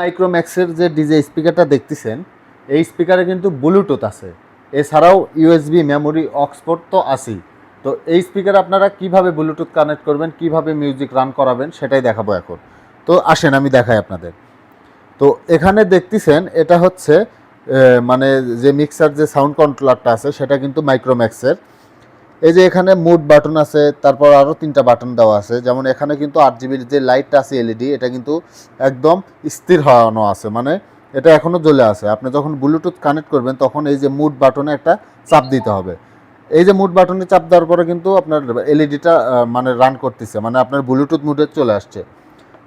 মাইক্রোম্যাক্সের যে ডিজে স্পিকারটা দেখতেছেন, এই স্পিকারে কিন্তু ব্লুটুথ আছে। এছাড়াও ইউএসবি মেমোরি অক্সফোর্ড তো আছেই। তো এই স্পিকার আপনারা কীভাবে ব্লুটুথ কানেক্ট করবেন, কীভাবে মিউজিক রান করাবেন, সেটাই দেখাবো এখন। তো আসেন, আমি দেখাই আপনাদের। তো এখানে দেখতেছেন, এটা হচ্ছে মানে যে মিক্সার যে সাউন্ড কন্ট্রোলারটা আছে, সেটা কিন্তু মাইক্রোম্যাক্সের। এই যে এখানে মুড বাটন আছে, তারপর আরও তিনটা বাটন দেওয়া আছে। যেমন এখানে কিন্তু আট জিবির যে লাইটটা আছে এলইডি, এটা কিন্তু একদম স্থির হওয়ানো আছে। মানে এটা এখনও জ্বলে আছে। আপনি যখন ব্লুটুথ কানেক্ট করবেন, তখন এই যে মুড বাটনে একটা চাপ দিতে হবে। এই যে মুড বাটনে চাপ দেওয়ার পরে কিন্তু আপনার এলইডিটা মানে রান করতেছে। মানে আপনার ব্লুটুথ মুডে চলে আসছে।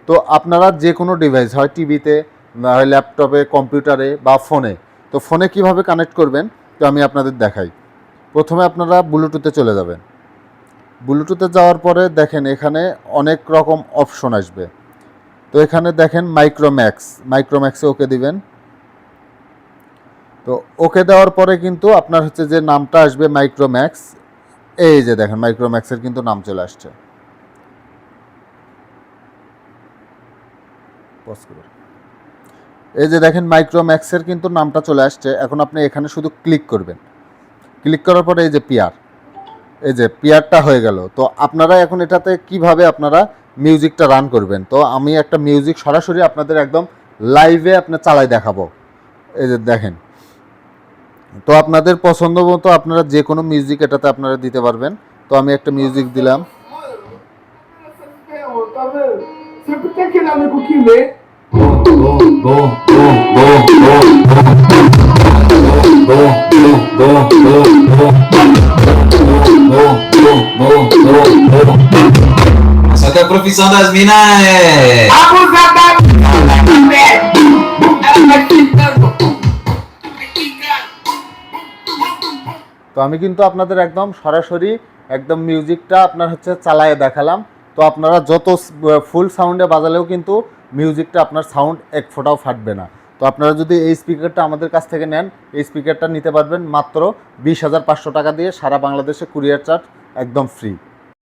তো আপনারা যে কোনো ডিভাইস হয় টিভিতে হয় ল্যাপটপে কম্পিউটারে বা ফোনে তো ফোনে কীভাবে কানেক্ট করবেন, তো আমি আপনাদের দেখাই। প্রথমে আপনারা ব্লুটুথে চলে যাবেন। ব্লুটুথে যাওয়ার পরে দেখেন এখানে অনেক রকম অপশন আসবে। তো এখানে দেখেন মাইক্রোম্যাক্স মাইক্রোম্যাক্সে ওকে দিবেন। তো ওকে দেওয়ার পরে কিন্তু আপনার হচ্ছে যে নামটা আসবে মাইক্রোম্যাক্স এই যে দেখেন মাইক্রোম্যাক্সের কিন্তু নাম চলে আসছে। এই যে দেখেন মাইক্রোম্যাক্সের কিন্তু নামটা চলে আসছে। এখন আপনি এখানে শুধু ক্লিক করবেন। ক্লিক করার পরে এই যে পিয়ার এই যে পিয়ারটা হয়ে গেল তো আপনারা এখন এটাতে কীভাবে আপনারা মিউজিকটা রান করবেন তো আমি একটা মিউজিক সরাসরি আপনাদের একদম লাইভে আপনার চালাই দেখাবো এই যে দেখেন তো আপনাদের পছন্দ মতো আপনারা যে কোনো মিউজিক এটাতে আপনারা দিতে পারবেন তো আমি একটা মিউজিক দিলাম profissão das minas é. Ficando. তো আমি কিন্তু আপনাদের একদম সরাসরি একদম মিউজিকটা আপনার হচ্ছে চালায়ে দেখালাম তো আপনারা যত ফুল সাউন্ডে বাজালেও কিন্তু মিউজিকটা আপনার সাউন্ড এক ফোঁটাও ফাটবে না তো আপনারা যদি এই স্পিকারটা আমাদের কাছ থেকে নেন এই স্পিকারটা নিতে পারবেন মাত্র বিশ হাজার পাঁচশো টাকা দিয়ে সারা বাংলাদেশে কুরিয়ার চার্জ একদম ফ্রি